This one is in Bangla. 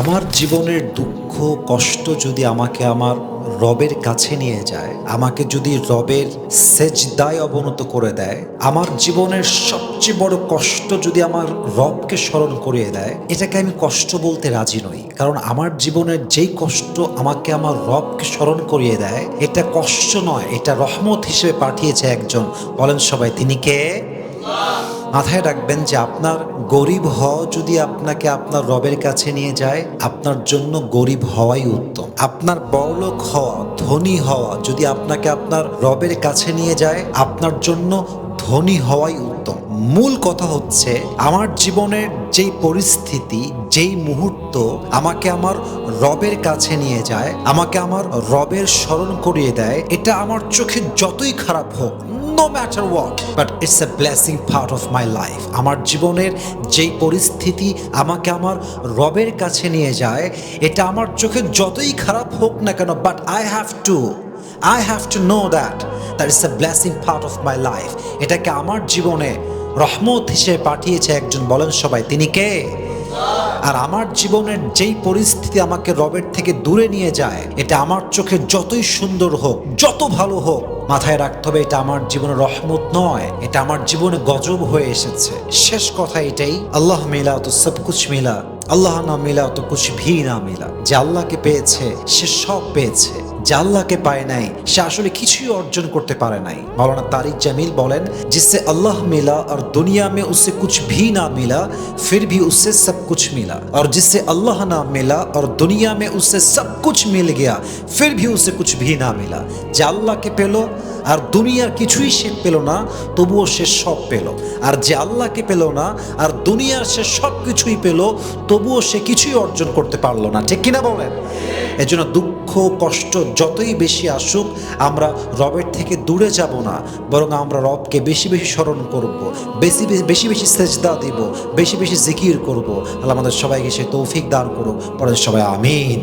আমার জীবনের দুঃখ, কষ্ট যদি আমাকে আমার রবের কাছে নিয়ে যায়, আমাকে যদি রবের সেজদায় অবনত করে দেয়, আমার জীবনের সবচেয়ে বড় কষ্ট যদি আমার রবকে স্মরণ করিয়ে দেয়, এটাকে আমি কষ্ট বলতে রাজি নই। কারণ আমার জীবনের যেই কষ্ট আমাকে আমার রবকে স্মরণ করিয়ে দেয়, এটা কষ্ট নয়, এটা রহমত হিসেবে পাঠিয়েছে একজন। বলেন সবাই, তিনি কে? মাথায় রাখবেন যে আপনার গরিব হওয়া যদি আপনাকে আপনার রবের কাছে নিয়ে যায়, আপনার জন্য গরিব হওয়াই উত্তম। আপনার বড়লোক হওয়া, ধনী হওয়া যদি আপনাকে আপনার রবের কাছে নিয়ে যায়, আপনার জন্য ধনী হওয়াই উত্তম। মূল কথা হচ্ছে, আমার জীবনের যেই পরিস্থিতি, যেই মুহূর্ত আমাকে আমার রবের কাছে নিয়ে যায়, আমাকে আমার রবের স্মরণ করিয়ে দেয়, এটা আমার চোখে যতই খারাপ হোক no matter what but it's a blessing part of my life আমার জীবনের যেই পরিস্থিতি আমাকে আমার রবের কাছে নিয়ে যায়, এটা আমার চোখে যতই খারাপ হোক না কেন but I have to I have to know that that is a blessing part of my life এটাকে আমার জীবনে রহমত হিসেবে পাঠিয়েছে একজন, বলেন সবাই, তিনি কে? আর আমার জীবনের যেই পরিস্থিতি আমাকে রবের থেকে দূরে নিয়ে যায়, এটা আমার চোখে যতই সুন্দর হোক, যত ভালো হোক, মাথায় রাখতে হবে এটা আমার জীবনে রহমত নয়, এটা আমার জীবনে গজব হয়ে এসেছে। শেষ কথা এটাই, আল্লাহ মিলা তো সব কুছ মিলা, আল্লাহ না মিলা তো কুছ ভি না মিলা। যে আল্লাহকে পেয়েছে, সে সব পেয়েছে। যে আল্লাহকে পায় নাই, সে আসলে কিছুই অর্জন করতে পারে নাই। মৌলানা তারিক জামিল বলেন জিসে আল্লাহ মিলা, আর দুনিয়া মে উসে কুছ ভি না মিলা, ফির ভি উসে সব কুছ মিলা। আর জিসে আল্লাহ না মিলা, আর দুনিয়া মে উসে সব কুছ মিল গিয়া, ফির ভি উসে কুছ ভি না মিলা। যে আল্লাহকে পেল, আর দুনিয়ার কিছুই সে পেল না, তবুও সে সব পেল। আর যে আল্লাহকে পেল না, আর দুনিয়ার সে সব কিছুই পেল, তবুও সে কিছুই অর্জন করতে পারল না। ঠিক কিনা বলেন? এজন্য দুঃখ, কষ্ট যতই বেশি আসুক, আমরা রবের থেকে দূরে যাব না, বরং আমরা রবকে বেশি বেশি স্মরণ করব, বেশি বেশি বেশি সেজদা দিব, বেশি বেশি জিকির করব। আল্লাহ আমাদের সবাইকে সে তৌফিক দান করুক। পরে সবাই আমিন।